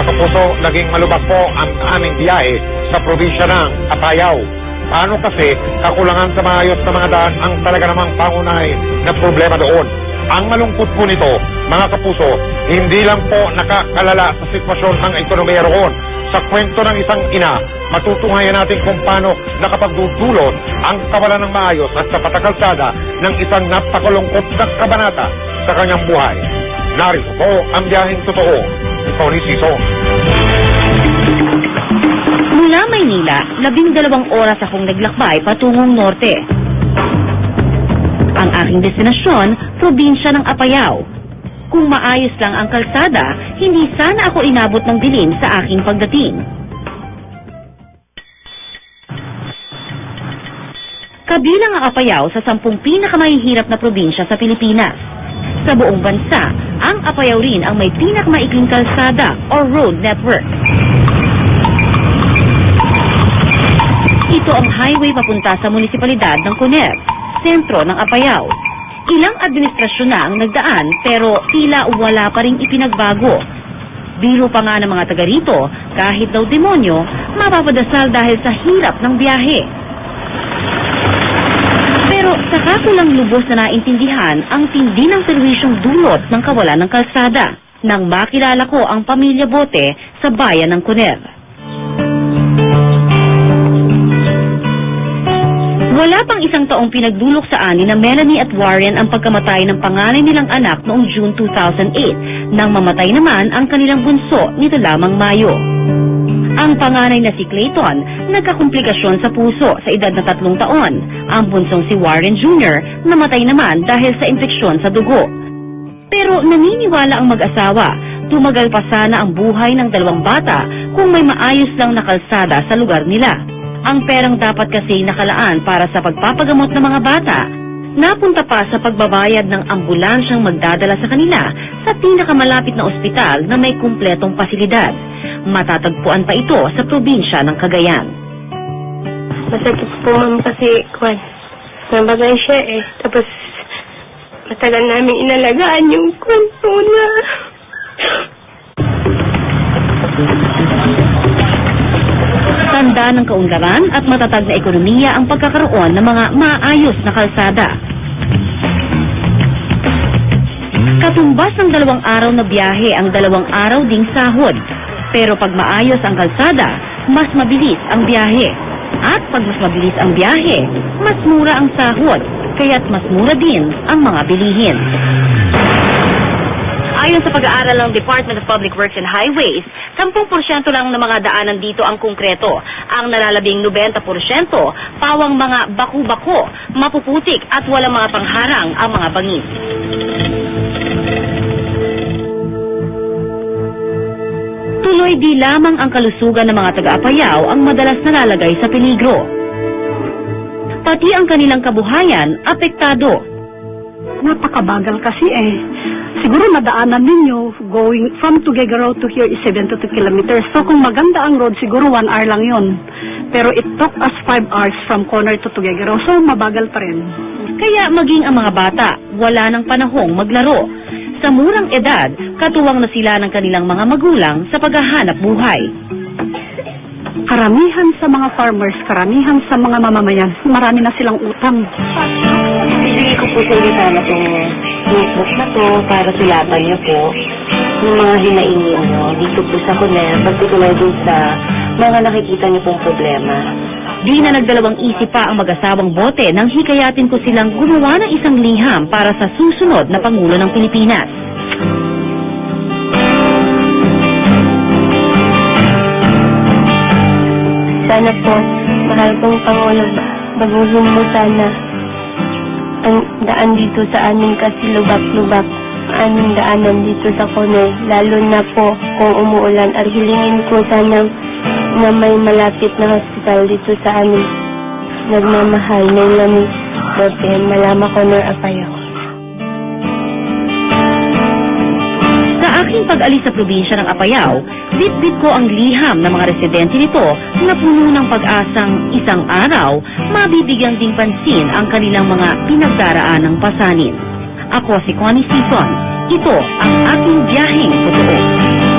Mga kapuso, naging malubak po ang aming biyahe sa probinsya ng Apayao. Paano kasi kakulangan sa maayos na mga daan ang talaga namang pangunahing na problema doon. Ang malungkot po nito, mga kapuso, hindi lang po nakakalala sa sitwasyon ng ekonomiya roon. Sa kwento ng isang ina, matutunghayan natin kung paano nakapagdudulot ang kawalan ng maayos at sapat na kalsada ng isang napakalungkot na kabanata sa kanyang buhay. Narito po ang biyaheng totoo. Sito. Mula Maynila, labing dalawang oras akong naglakbay patungong norte. Ang aking destinasyon, probinsya ng Apayao. Kung maayos lang ang kalsada, hindi sana ako inabot ng dilim sa aking pagdating. Kabilang ang Apayao sa sampung pinakamahihirap na probinsya sa Pilipinas. Sa buong bansa, ang Apayao rin ang may pinakamaikling kalsada or road network. Ito ang highway papunta sa munisipalidad ng Cuner, sentro ng Apayao. Ilang administrasyon na ang nagdaan pero tila wala pa rin ipinagbago. Biro pa nga ng mga taga rito, kahit daw demonyo, mapapadasal dahil sa hirap ng biyahe. Saka ko lang lubos na naintindihan ang tindi ng serwisyong dulot ng kawalan ng kalsada nang makilala ko ang pamilya Bote sa bayan ng Cuner. Wala pang isang taong pinagdulok sa ani na Melanie at Warren ang pagkamatay ng panganay nilang anak noong June 2008 nang mamatay naman ang kanilang bunso nito lamang Mayo. Ang panganay na si Clayton nagkakomplikasyon sa puso sa edad na tatlong taon. Ang bunsong si Warren Jr. namatay naman dahil sa infeksyon sa dugo. Pero naniniwala ang mag-asawa, tumagal pa sana ang buhay ng dalawang bata kung may maayos lang na kalsada sa lugar nila. Ang perang dapat kasi nakalaan para sa pagpapagamot ng mga bata, napunta pa sa pagbabayad ng ambulansyang magdadala sa kanila sa pinakamalapit na ospital na may kumpletong pasilidad. Matatagpuan pa ito sa probinsya ng Cagayan. Masakit po ma'am kasi kwan. Namatay siya eh. Tapos matagal namin inalagaan yung kwan po niya. Tanda ng kaunlaran at matatag na ekonomiya ang pagkakaroon ng mga maayos na kalsada. Katumbas ng dalawang araw na biyahe ang dalawang araw ding sahod. Pero pag maayos ang kalsada, mas mabilis ang biyahe. At pag mas mabilis ang biyahe, mas mura ang sahod. Kaya't mas mura din ang mga bilihin. Ayon sa pag-aaral ng Department of Public Works and Highways, 10% lang ng mga daanan dito ang konkreto. Ang nalalabing 90% pawang mga baku-bako, mapuputik at walang mga pangharang ang mga bangis. Tuloy di lamang ang kalusugan ng mga taga-Apayao ang madalas nalalagay sa peligro. Pati ang kanilang kabuhayan apektado. Napakabagal kasi eh. Siguro nadaanan ninyo going from Tuguegarao to here is 72 kilometers. So kung maganda ang road, siguro 1 hour lang yon. Pero it took us 5 hours from corner to Tuguegarao. So mabagal pa rin. Kaya maging ang mga bata, wala ng panahong maglaro. Sa murang edad, katuwang na sila ng kanilang mga magulang sa paghahanap buhay. Karamihan sa mga farmers, karamihan sa mga mamamayan, marami na silang utang. Bibigay ko po sa inyo sana itong notebook na to para sulatan niyo po yung mga hinaingin niyo dito po sa Kuner, particular din sa mga nakikita niyo pong problema. Di na nagdalawang isip pa ang mag-asawang bote nang hikayatin ko silang gumawa ng isang liham para sa susunod na Pangulo ng Pilipinas. Sana po, mahal kong Pangulo, baguhin mo sana ang daan dito sa amin kasi lubak-lubak aming daanan dito sa Kuner. Lalo na po kung umuulan, at hilingin ko sana na may malapit na hospital dito sa amin. Nagmamahal na lami. Bote, malama ko na apayo. Sa aking pag-alis sa probinsya ng Apayao, bitbit ko ang liham ng mga residente nito na puno ng pag-asang isang araw, mabibigyan ding pansin ang kanilang mga pinagdaraan ng pasanin. Ako si Connie Sison. Ito ang aking biyaheng totoo.